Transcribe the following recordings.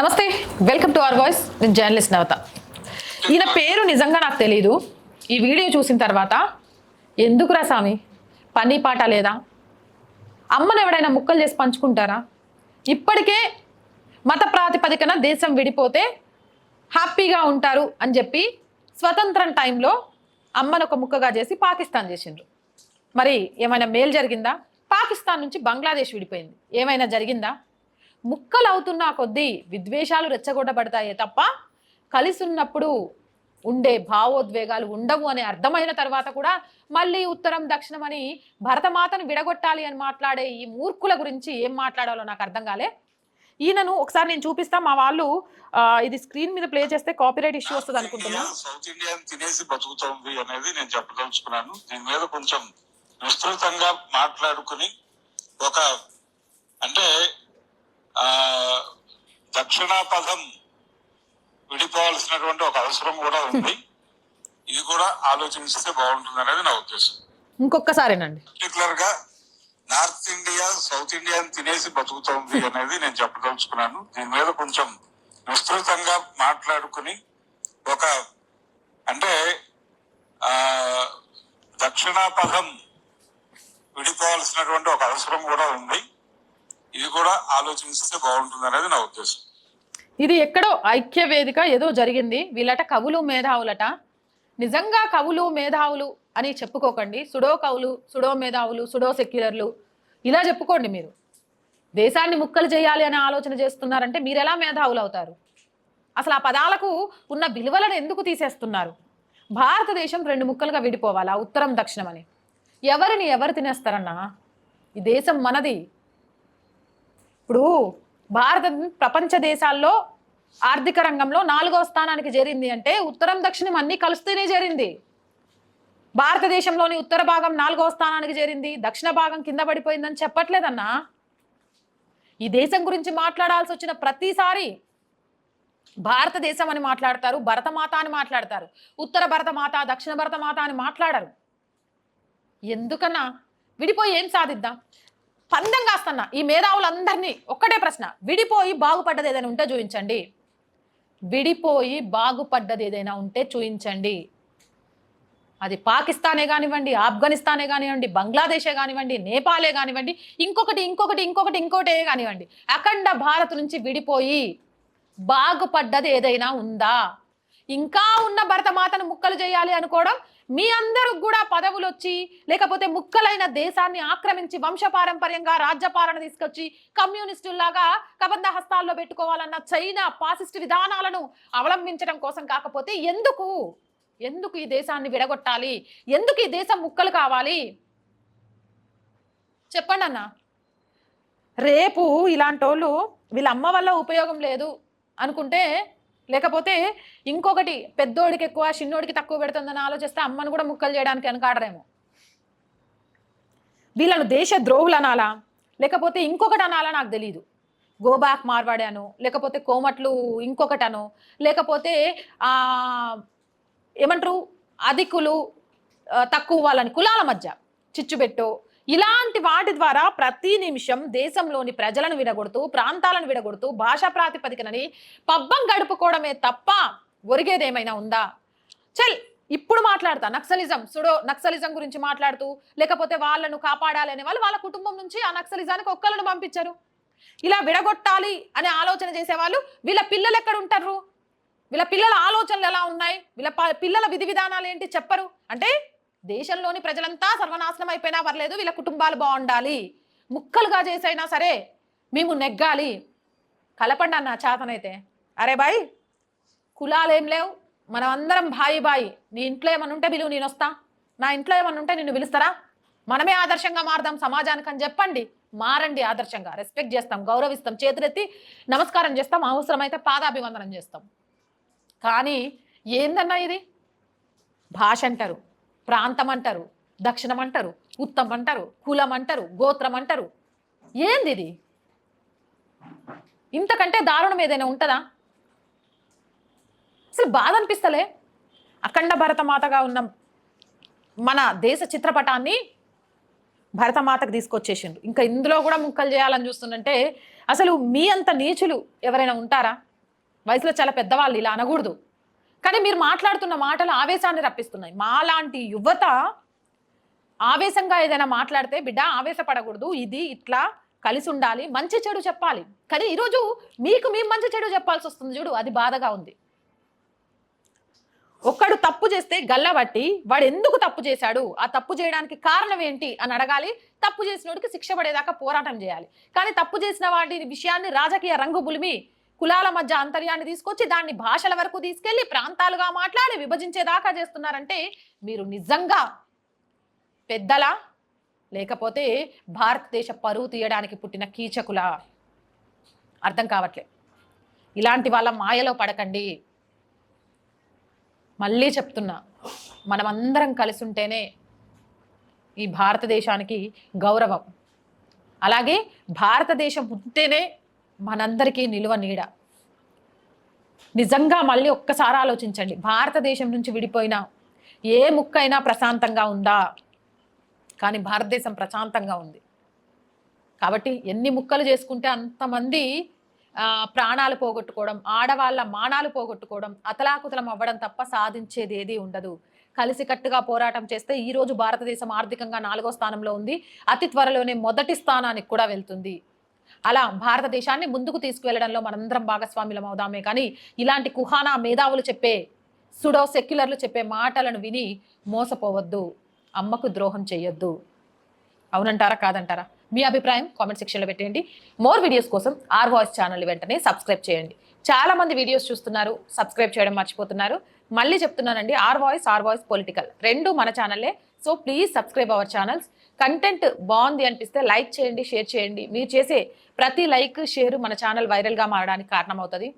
నమస్తే welcome to our voice నేను journalist నవత. ఈయన పేరు నిజంగా నాకు తెలియదు ఈ వీడియో చూసిన తర్వాత ఎందుకురా స్వామి? పని పాట లేదా? అమ్మను ఎవడైనా ముక్కలు చేసి పంచుకుంటారా? ఇప్పటికే మత ప్రాతిపదికన దేశం విడిపోతే హ్యాపీగా ఉంటారు అని చెప్పి స్వతంత్రం టైంలో అమ్మను ఒక ముక్కగా చేసి పాకిస్తాన్ చేసిండ్రు. మరి ఏమైనా మేలు జరిగిందా? పాకిస్తాన్ నుంచి బంగ్లాదేశ్ విడిపోయింది. ఏమైనా జరిగిందా? ముక్కలు అవుతున్న కొద్దీ విద్వేషాలు రెచ్చగొట్టబడతాయే తప్ప కలిసి ఉన్నప్పుడు ఉండే భావోద్వేగాలు ఉండవు అని అర్థమైన తర్వాత కూడా మళ్ళీ ఉత్తరం దక్షిణం అని భరతమాతను విడగొట్టాలి అని మాట్లాడే ఈ మూర్ఖుల గురించి ఏం మాట్లాడాలో నాకు అర్థం కాలే. ఈయనను ఒకసారి నేను చూపిస్తా మా వాళ్ళు ఇది స్క్రీన్ మీద ప్లే చేస్తే కాపీరైట్ ఇష్యూ వస్తుంది అనుకుంటున్నా. సౌత్ ఇండియన్ తినేసి బతుకుతోంది అనేది నేను చెప్పదలుచుకున్నాను. దీని మీద కొంచెం విస్తృతంగా మాట్లాడుకుని ఒక అంటే ఆ దక్షిణ పదం విడిపోవాల్సినటువంటి ఒక అవసరం కూడా ఉంది. ఇది కూడా ఆలోచిస్తే బాగుంటుంది అనేది నా ఉద్దేశం. ఇంకొకసారేనండి పర్టికులర్గా నార్త్ ఇండియా సౌత్ ఇండియా తినేసి బతుకుతోంది అనేది నేను చెప్పదలుచుకున్నాను. దీని మీద కొంచెం విస్తృతంగా మాట్లాడుకుని ఒక అంటే ఆ దక్షిణ పదం విడిపోవాల్సినటువంటి ఒక అవసరం కూడా ఉంది. ఇది కూడా ఆలోచిస్తే బాగుంటుంది అనేది నా ఉద్దేశం. ఇది ఎక్కడో ఐక్య వేదిక ఏదో జరిగింది. వీళ్ళట కవులు మేధావులట. నిజంగా కవులు మేధావులు అని చెప్పుకోకండి. సుడో కవులు సుడో మేధావులు సుడో సెక్యులర్లు. ఇలా చెప్పుకోండి మీరు. దేశాన్ని ముక్కలు చేయాలి అనే ఆలోచన చేస్తున్నారంటే మీరు ఎలా మేధావులు అవుతారు అసలు ఆ పదాలకు ఉన్న విలువలను ఎందుకు తీసేస్తున్నారు? భారతదేశం రెండు ముక్కలుగా విడిపోవాలా? ఉత్తరం దక్షిణం అని. ఎవరిని ఎవరు తినేస్తారన్నా? ఈ దేశం మనది. ఇప్పుడు భారత ప్రపంచ దేశాల్లో ఆర్థిక రంగంలో నాలుగో స్థానానికి చేరింది అంటే ఉత్తరం దక్షిణం అన్నీ కలుస్తూనే చేరింది. భారతదేశంలోని ఉత్తర భాగం నాలుగో స్థానానికి చేరింది. దక్షిణ భాగం కింద పడిపోయిందని చెప్పట్లేదన్నా? ఈ దేశం గురించి మాట్లాడాల్సి వచ్చిన ప్రతిసారి భారతదేశం అని మాట్లాడతారు భరతమాత అని మాట్లాడతారు ఉత్తర భరతమాత దక్షిణ భరతమాత అని మాట్లాడరు. ఎందుకన్నా? విడిపోయి ఏం సాధిద్దాం? పందెం కాస్తన్నా. ఈ మేధావులందరినీ ఒక్కటే ప్రశ్న. విడిపోయి బాగుపడ్డది ఏదైనా ఉంటే చూపించండి విడిపోయి బాగుపడ్డది ఏదైనా ఉంటే చూపించండి అది పాకిస్తానే కానివ్వండి ఆఫ్ఘనిస్తానే కానివ్వండి బంగ్లాదేశే కానివ్వండి నేపాలే కానివ్వండి ఇంకొకటి ఇంకొకటి ఇంకొకటి ఇంకోటే కానివ్వండి. అఖండ భారత్ నుంచి విడిపోయి బాగుపడ్డది ఏదైనా ఉందా? ఇంకా ఉన్న భరతమాతను ముక్కలు చేయాలి అనుకోవడం మీ అందరూ కూడా పదవులు వచ్చి లేకపోతే ముక్కలైన దేశాన్ని ఆక్రమించి వంశపారంపర్యంగా రాజ్యపాలన తీసుకొచ్చి కమ్యూనిస్టుల్లాగా కబంధ హస్తాల్లో పెట్టుకోవాలన్న చైనా పాసిస్ట్ విధానాలను అవలంబించడం కోసం కాకపోతే ఎందుకు? ఎందుకు ఈ దేశాన్ని విడగొట్టాలి? ఎందుకు ఈ దేశం ముక్కలు కావాలి? చెప్పండి అన్న. రేపు ఇలాంటి వాళ్ళు వీళ్ళ అమ్మ వల్ల ఉపయోగం లేదు అనుకుంటే లేకపోతే ఇంకొకటి పెద్దోడికి ఎక్కువ చిన్నోడికి తక్కువ పెడుతుందని ఆలోచిస్తే అమ్మను కూడా ముక్కలు చేయడానికి వెనకాడరేమో. వీళ్ళను దేశ ద్రోహులు అనాలా? లేకపోతే ఇంకొకటి అనాలా నాకు తెలియదు గోబ్యాక్ మార్వాడాను లేకపోతే కోమట్లు ఇంకొకటను లేకపోతే ఏమంటారు? అధికులు తక్కువ వాళ్ళని కులాల మధ్య చిచ్చుబెట్టో ఇలాంటి వాటి ద్వారా ప్రతి నిమిషం దేశంలోని ప్రజలను విడగొడుతూ ప్రాంతాలను విడగొడుతూ భాషా ప్రాతిపదికనని పబ్బం గడుపుకోవడమే తప్ప ఒరిగేదేమైనా ఉందా? చల్ ఇప్పుడు మాట్లాడతా. నక్సలిజం సుడో నక్సలిజం గురించి మాట్లాడుతూ లేకపోతే వాళ్ళను కాపాడాలి అనే వాళ్ళు వాళ్ళ కుటుంబం నుంచి ఆ నక్సలిజానికి ఒక్కళ్ళను పంపించారు. ఇలా విడగొట్టాలి అనే ఆలోచన చేసేవాళ్ళు వీళ్ళ పిల్లలు ఎక్కడ ఉంటారు వీళ్ళ పిల్లల ఆలోచనలు ఎలా ఉన్నాయి? వీళ్ళ ప- పిల్లల విధి విధానాలు ఏంటి చెప్పరు. అంటే దేశంలోని ప్రజలంతా సర్వనాశనం అయిపోయినా పర్లేదు వీళ్ళ కుటుంబాలు బాగుండాలి. ముక్కలుగా చేసైనా సరే మేము నెగ్గాలి. కలపండి అన్న చేతనైతే. అరే బాయ్ కులాలు ఏం లేవు. మనం అందరం బాయి బాయి నీ ఇంట్లో ఏమన్నా ఉంటే పిలువు నేను వస్తా. నా ఇంట్లో ఏమన్నా ఉంటే నిన్ను పిలుస్తారా? మనమే ఆదర్శంగా మారదాం సమాజానికి అని చెప్పండి. మారండి ఆదర్శంగా. రెస్పెక్ట్ చేస్తాం గౌరవిస్తాం చేతులెత్తి నమస్కారం చేస్తాం అవసరమైతే పాదాభివందనం చేస్తాం. కానీ ఏందన్నా ఇది? భాష అంటారు. ప్రాంతం అంటారు దక్షిణం అంటారు ఉత్తం అంటారు కులం అంటారు గోత్రం అంటారు ఏంది ఇది? ఇంతకంటే దారుణం ఏదైనా ఉంటుందా? అసలు బాధ అనిపిస్తలే. అఖండ భరతమాతగా ఉన్న మన దేశ చిత్రపటాన్ని భరతమాతకు తీసుకొచ్చేసిండ్రు. ఇంకా ఇందులో కూడా ముక్కలు చేయాలని చూస్తుందంటే అసలు మీ అంత నీచులు ఎవరైనా ఉంటారా? వయసులో చాలా పెద్దవాళ్ళు ఇలా అనకూడదు. కానీ మీరు మాట్లాడుతున్న మాటలు ఆవేశాన్ని రప్పిస్తున్నాయి. మాలాంటి యువత ఆవేశంగా ఏదైనా మాట్లాడితే బిడ్డ ఆవేశపడకూడదు ఇది ఇట్లా కలిసి ఉండాలి మంచి చెడు చెప్పాలి. కానీ ఈరోజు మీకు మేము మంచి చెడు చెప్పాల్సి వస్తుంది చూడు అది బాధగా ఉంది. ఒక్కడు తప్పు చేస్తే గల్లబట్టి వాడు ఎందుకు తప్పు చేశాడు? ఆ తప్పు చేయడానికి కారణం ఏంటి అని అడగాలి. తప్పు చేసినోడికి శిక్ష పడేదాకా పోరాటం చేయాలి. కానీ తప్పు చేసిన వాటి విషయాన్ని రాజకీయ రంగు బులిమి కులాల మధ్య అంతర్యాన్ని తీసుకొచ్చి దాన్ని భాషల వరకు తీసుకెళ్ళి ప్రాంతాలుగా మాట్లాడి విభజించేదాకా చేస్తున్నారంటే మీరు నిజంగా పెద్దలా? లేకపోతే భారతదేశ పరువు తీయడానికి పుట్టిన కీచకుల? అర్థం కావట్లే. ఇలాంటి వాళ్ళ మాయలో పడకండి. మళ్ళీ చెప్తున్నా మనమందరం కలిసి ఉంటేనే ఈ భారతదేశానికి గౌరవం. అలాగే భారతదేశం ఉంటేనే మనందరికీ నిలువ నీడ. నిజంగా మళ్ళీ ఒక్కసారి ఆలోచించండి. భారతదేశం నుంచి విడిపోయిన ఏ ముక్కైనా ప్రశాంతంగా ఉందా? కానీ భారతదేశం ప్రశాంతంగా ఉంది. కాబట్టి ఎన్ని ముక్కలు చేసుకుంటే అంతమంది ప్రాణాలు పోగొట్టుకోవడం ఆడవాళ్ళ మానాలు పోగొట్టుకోవడం అతలాకుతలం అవ్వడం తప్ప సాధించేది ఏది ఉండదు. కలిసికట్టుగా పోరాటం చేస్తే ఈరోజు భారతదేశం ఆర్థికంగా నాలుగో స్థానంలో ఉంది. అతి త్వరలోనే మొదటి స్థానానికి కూడా వెళ్తుంది. అలా భారతదేశాన్ని ముందుకు తీసుకువెళ్ళడంలో మనందరం భాగస్వాములం అవుదామే. కానీ ఇలాంటి కుహానా మేధావులు చెప్పే సుడో సెక్యులర్లు చెప్పే మాటలను విని మోసపోవద్దు. అమ్మకు ద్రోహం చేయొద్దు అవునంటారా? కాదంటారా? మీ అభిప్రాయం కామెంట్ సెక్షన్లో పెట్టండి మోర్ వీడియోస్ కోసం ఆర్ వాయిస్ ఛానల్ వెంటనే సబ్స్క్రైబ్ చేయండి. చాలా మంది వీడియోస్ చూస్తున్నారు సబ్స్క్రైబ్ చేయడం మర్చిపోతున్నారు. మళ్ళీ చెప్తున్నానండి R voice R voice political. రెండు మన ఛానల్లే. So please subscribe our channels. Content బాగుంది అనిపిస్తే లైక్ చేయండి షేర్ చేయండి. మీరు చేసే ప్రతి లైక్ షేర్ మన ఛానల్ వైరల్గా మారడానికి కారణమవుతుంది.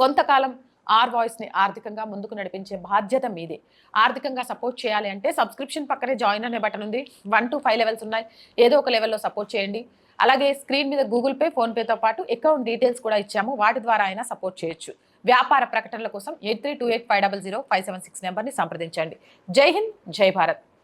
కొంతకాలం ఆర్ వాయిస్ని ఆర్థికంగా ముందుకు నడిపించే బాధ్యత మీదే. ఆర్థికంగా సపోర్ట్ చేయాలి అంటే సబ్స్క్రిప్షన్ పక్కనే జాయిన్ అనే బటన్ ఉంది. వన్ టు ఫైవ్ లెవెల్స్ ఉన్నాయి. ఏదో ఒక లెవెల్లో సపోర్ట్ చేయండి. అలాగే స్క్రీన్ మీద గూగుల్ పే ఫోన్పేతో పాటు అకౌంట్ డీటెయిల్స్ కూడా ఇచ్చాము. వాటి ద్వారా అయినా సపోర్ట్ చేయొచ్చు. వ్యాపార ప్రకటనల కోసం eight three two eight five double zero five seven six నెంబర్ని సంప్రదించండి. జై హింద్ జై భారత్.